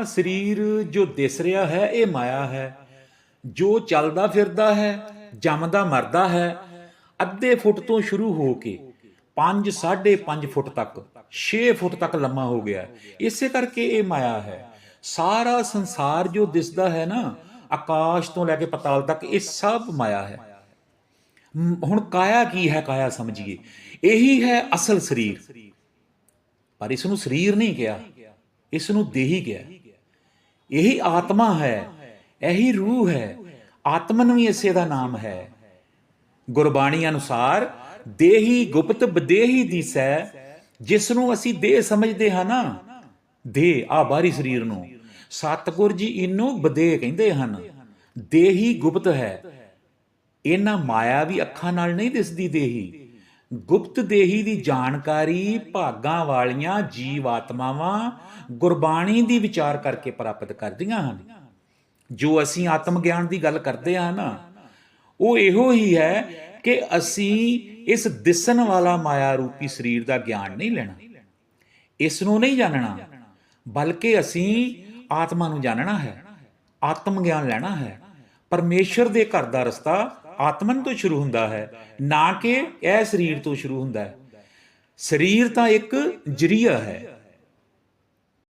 ਆ ਸਰੀਰ ਜੋ ਦਿਸ ਰਿਹਾ ਹੈ, ਇਹ ਮਾਇਆ ਹੈ। ਜੋ ਚੱਲਦਾ ਫਿਰਦਾ ਹੈ, ਜੰਮਦਾ ਮਰਦਾ ਹੈ, ਅੱਧੇ ਫੁੱਟ ਤੋਂ ਸ਼ੁਰੂ ਹੋ ਕੇ 5 5.5 ਫੁੱਟ ਤੱਕ 6 ਫੁੱਟ ਤੱਕ ਲੰਮਾ ਹੋ ਗਿਆ। ਇਸੇ ਕਰਕੇ ਇਹ ਮਾਇਆ ਹੈ। ਸਾਰਾ ਸੰਸਾਰ ਜੋ ਦਿਸਦਾ ਹੈ ਨਾ, ਆਕਾਸ਼ ਤੋਂ ਲੈ ਕੇ ਪਤਾਲ ਤੱਕ, ਇਹ ਸਭ ਮਾਇਆ ਹੈ। ਹੁਣ ਕਾਇਆ ਕੀ ਹੈ, ਕਾਇਆ ਸਮਝੀਏ। ਇਹੀ ਹੈ ਅਸਲ ਸਰੀਰ। ਪਰ ਇਸ ਨੂੰ ਸਰੀਰ ਨਹੀਂ ਕਿਹਾ। ਇਸ ਨੂੰ ਦੇਹੀ ਕਿਹਾ। ਇਹੀ ਆਤਮਾ ਹੈ, ਇਹੀ ਰੂਹ ਹੈ, ਆਤਮਨ ਵੀ ਇਸੇ ਦਾ ਨਾਮ ਹੈ। ਗੁਰਬਾਣੀ ਅਨੁਸਾਰ, ਦੇਹੀ ਗੁਪਤ ਬਦੇਹੀ ਦੀਸੈ ਜਿਸ ਨੂੰ ਅਸੀਂ ਦੇਹ ਸਮਝਦੇ ਹਾਂ ਨਾ, ਦੇਹ, ਆ ਬਾਹਰੀ ਸਰੀਰ ਨੂੰ, ਸਤਿਗੁਰ ਜੀ ਇਹਨੂੰ ਬਦੇਹ ਕਹਿੰਦੇ ਹਨ, ਦੇਹੀ ਗੁਪਤ ਹੈ। ਇਹਨਾਂ ਮਾਇਆ ਵੀ ਅੱਖਾਂ ਨਾਲ ਨਹੀਂ ਦਿਸਦੀ ਦੇਹੀ। ਗੁਪਤ ਦੇਹੀ ਦੀ ਜਾਣਕਾਰੀ ਭਾਗਾਂ ਵਾਲੀਆਂ ਜੀਵ ਆਤਮਾਵਾਂ ਗੁਰਬਾਣੀ ਦੀ ਵਿਚਾਰ ਕਰਕੇ ਪ੍ਰਾਪਤ ਕਰਦੀਆਂ ਹਨ। ਜੋ ਅਸੀਂ ਆਤਮ ਗਿਆਨ ਦੀ ਗੱਲ ਕਰਦੇ ਹਾਂ ਨਾ, ਉਹ ਇਹੋ ਹੀ ਹੈ ਕਿ ਅਸੀਂ ਇਸ ਦਿਸਣ ਵਾਲਾ ਮਾਇਆ ਰੂਪੀ ਸਰੀਰ ਦਾ ਗਿਆਨ ਨਹੀਂ ਲੈਣਾ। ਇਸ ਨੂੰ ਨਹੀਂ ਜਾਣਨਾ, ਬਲਕਿ ਅਸੀਂ ਆਤਮਾ ਨੂੰ ਜਾਣਨਾ ਹੈ, ਆਤਮ ਗਿਆਨ ਲੈਣਾ ਹੈ। ਪਰਮੇਸ਼ਰ ਦੇ ਘਰ ਦਾ ਰਸਤਾ ਆਤਮਨ ਤੋਂ ਸ਼ੁਰੂ ਹੁੰਦਾ ਹੈ, ਨਾ ਕਿ ਇਹ ਸਰੀਰ ਤੋਂ ਸ਼ੁਰੂ ਹੁੰਦਾ ਹੈ। ਸਰੀਰ ਤਾਂ ਇੱਕ ਜਰੀਆ ਹੈ।